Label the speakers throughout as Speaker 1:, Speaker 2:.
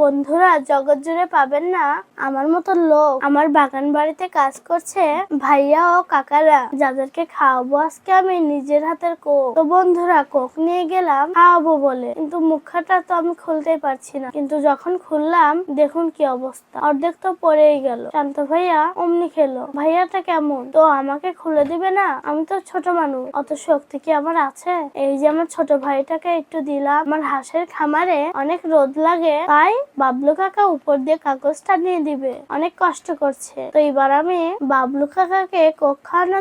Speaker 1: বন্ধুরা, জগৎ জুড়ে পাবেন না আমার মতো লোক। আমার বাগান বাড়িতে কাজ করছে ভাইয়া ও কাকারা, যাদেরকে খাওয়াবো আজকে আমি নিজের হাতের কোক। তো বন্ধুরা, কোক নিয়ে গেলাম, খাওয়াবো বলে। কিন্তু মুখটা তো আমি খুলতেই পারছি না। কিন্তু যখন খুললাম, দেখুন কি অবস্থা। অর্ধেক তো পড়েই গেল। শান্ত ভাইয়া অমনি খেলো, ভাইয়াটা কেমন? তো আমাকে খুলে দিবে না? আমি তো ছোট মানুষ। অত শক্তি কি আমার আছে? এই যে আমার ছোট ভাইটাকে একটু দিলাম। আমার হাঁসের খামারে অনেক রোদ লাগে। তাই বাবলু কাকা উপর দিয়ে কাগজটা নিয়ে দিবে। অনেক কষ্ট করছে। তো এবার আমি বাবলু কাকাকে কোক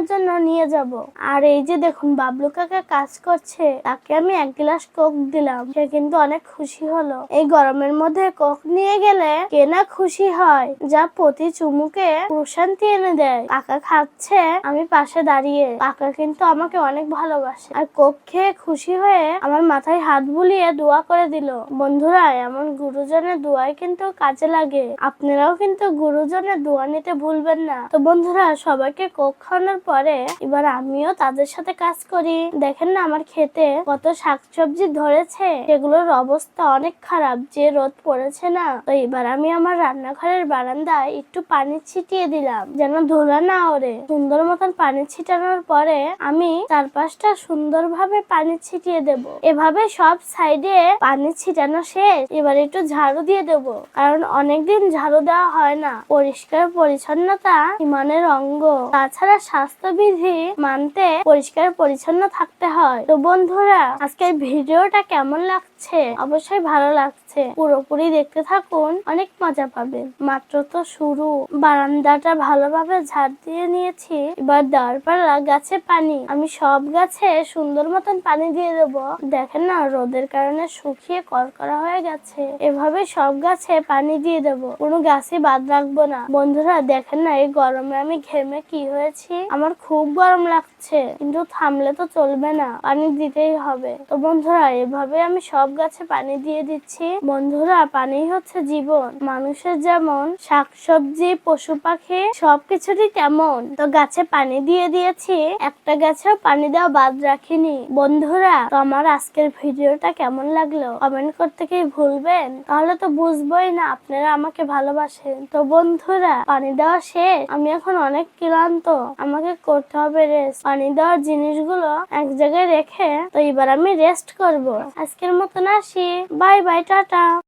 Speaker 1: জন্য নিয়ে যাব। আর এই যে দেখুন, বাবলু কাকা কাজ করছে। তাকে আমি এক গ্লাস কোক দিলাম। সে কিন্তু অনেক খুশি হলো। এই গরমের মধ্যে কোক নিয়ে গেলে কে না খুশি হয়? যা প্রতি চুমুকে প্রশান্তি এনে দেয়। কাকা খাচ্ছে, আমি পাশে দাঁড়িয়ে। কাকা কিন্তু আমাকে অনেক ভালোবাসে। আর কোক খেয়ে খুশি হয়ে আমার মাথায় হাত বুলিয়ে দোয়া করে দিল। বন্ধুরা, এমন গুরুজনের দোয়াই কিন্তু কাজে লাগে। আপনারাও কিন্তু গুরুজনের দোয়া নিতে ভুলবেন না। তো বন্ধুরা, সবাইকে কোক খাওয়ানোর পরে এবার আমিও তাদের সাথে কাজ করি। দেখেন না আমার খেতে কত শাকসবজি ধরেছে। সেগুলোর অবস্থা অনেক খারাপ, যে রোদ পড়েছে না। তো এবার আমি আমার রান্নাঘরের বারান্দায় একটু পানি ছিটিয়ে দিলাম, যেন ধুলা না ওরে সুন্দর মতন পানি ছিটানোর পরে আমি চারপাশটা সুন্দরভাবে পানি ছিটিয়ে দেব। এভাবে সব সাইডে পানি ছিটানো শেষ। এবার একটু ঝাড়ু দিয়ে দেব। কারণ অনেকদিন ঝাড়ু দেওয়া হয় না। পরিষ্কার পরিচ্ছন্নতা ইমানের অঙ্গ। তাছাড়া স্বাস্থ্যবিধি মানতে পরিষ্কার পরিচ্ছন্ন থাকতে হয়। তো বন্ধুরা, আজকের ভিডিওটা কেমন লাগছে? অবশ্যই ভালো লাগছে। পুরোপুরি দেখতে থাকুন, অনেক মজা পাবেন। মাত্র তো শুরু। বারান্দাটা ভালোভাবে ঝাড় দিয়ে নিয়েছি। এবার দেওয়ার পালা গাছে পানি। আমি সব গাছে সুন্দর মতন পানি দিয়ে দেবো। দেখেন না, রোদের কারণে শুকিয়ে করকরা হয়ে গেছে। এভাবে সব গাছে পানি দিয়ে দেবো। কোনো গাছে বাদ রাখব না। বন্ধুরা, দেখেন না, এই গরমে আমি ঘেমে কি হয়েছি? আমার খুব গরম লাগছে। কিন্তু থামলে তো চলবে না। পানি দিতেই হবে। তো বন্ধুরা, এভাবে আমি সব গাছে পানি দিয়ে দিচ্ছি। বন্ধুরা পানি হচ্ছে জীবন। মানুষের যেমন শাকসবজি, পশু পাখি, সবকিছুরই তেমন। তো গাছে পানি দিয়ে দিয়েছি, একটা গাছেও পানি দেওয়া বাদ রাখিনি। বন্ধুরা, তো আমার আজকের ভিডিওটা কেমন লাগল? কমেন্ট করতে কি ভুলবেন? তাহলে তো বুঝবোই না, আপনারা আমাকে ভালোবাসেন। তো বন্ধুরা, পানি দেওয়া শেষ? আমি এখন অনেক ক্লান্ত। আমাকে করতে হবে রেস্ট পানি দেওয়ার জিনিসগুলো এক জায়গায় রেখে, তো এবার আমি রেস্ট করব। আজকের মতন আসি। Bye bye, tata. datang